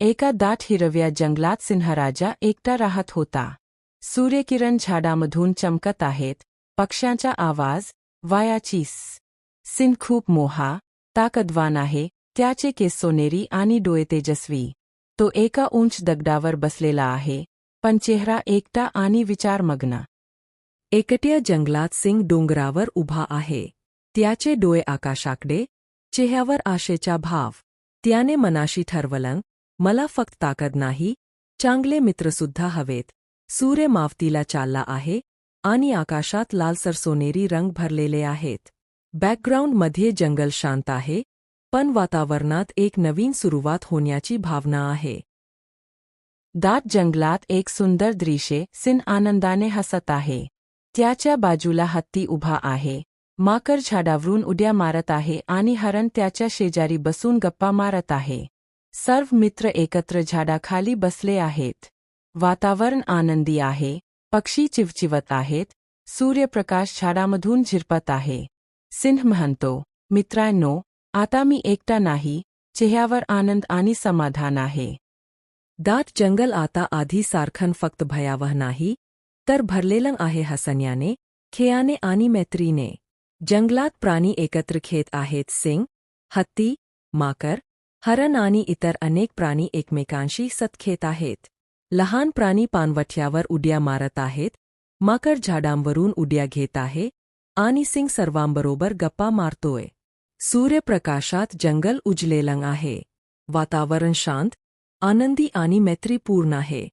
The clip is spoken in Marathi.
एका दाट हिरव्या जंगलात सिंहराजा एकटा राहत होता. सूर्यकिरण झाडामधून चमकत आहेत. पक्ष्यांचा आवाज वायाचीस सिंह खूप मोहा ताकदवान आहे त्याचे केस सोनेरी आणि डोळे तेजस्वी. तो एका उंच दगडावर बसलेला आहे पण चेहरा एकटा आणि विचारमग्न. एकट्या जंगलात सिंग डोंगरावर उभा आहे. त्याचे डोळे आकाशाकडे चेहऱ्यावर आशेचा भाव. त्याने मनाशी ठरवलं मला फक्त ताकद नाही चांगले मित्रसुद्धा हवेत. सूर्य मावतीला चालला आहे आणि आकाशात लालसर सोनेरी रंग भरलेले आहेत. बॅकग्राऊंडमध्ये जंगल शांत आहे पण वातावरणात एक नवीन सुरुवात होण्याची भावना आहे. दाट जंगलात एक सुंदर दृश्य सिन आनंदाने हसत आहे. त्याच्या बाजूला हत्ती उभा आहे. माकर झाडावरून उड्या मारत आहे आणि हरण त्याच्या शेजारी बसून गप्पा मारत आहे. सर्व मित्र एकत्र झाडाखाली बसले आहेत. वातावरण आनंदी आहे. पक्षी चिवचिवत आहेत. सूर्यप्रकाश झाडामधून झिरपत आहे. सिंह म्हणतो, मित्रांनो, आता मी एकटा नाही. चेहऱ्यावर आनंद आणि समाधान आहे. दाट जंगल आता आधी सारखन फक्त भयावह नाही, तर भरलेलं आहे हसण्याने, खेळाने आणि मैत्रीने. जंगलात प्राणी एकत्र खेत आहेत. सिंग हत्ती, माकर हरण आणि इतर अनेक प्राणी एकमेकांशी सतखेत आहेत. लहान प्राणी पानवठ्यावर उड्या मारत आहेत माकर झाडांवरून उड्या घेत आहे आणि सिंग सर्वांबरोबर गप्पा मारतोय. सूर्यप्रकाशात जंगल उजलेलं आहे. वातावरण शांत, आनंदी आणि मैत्रीपूर्ण आहे.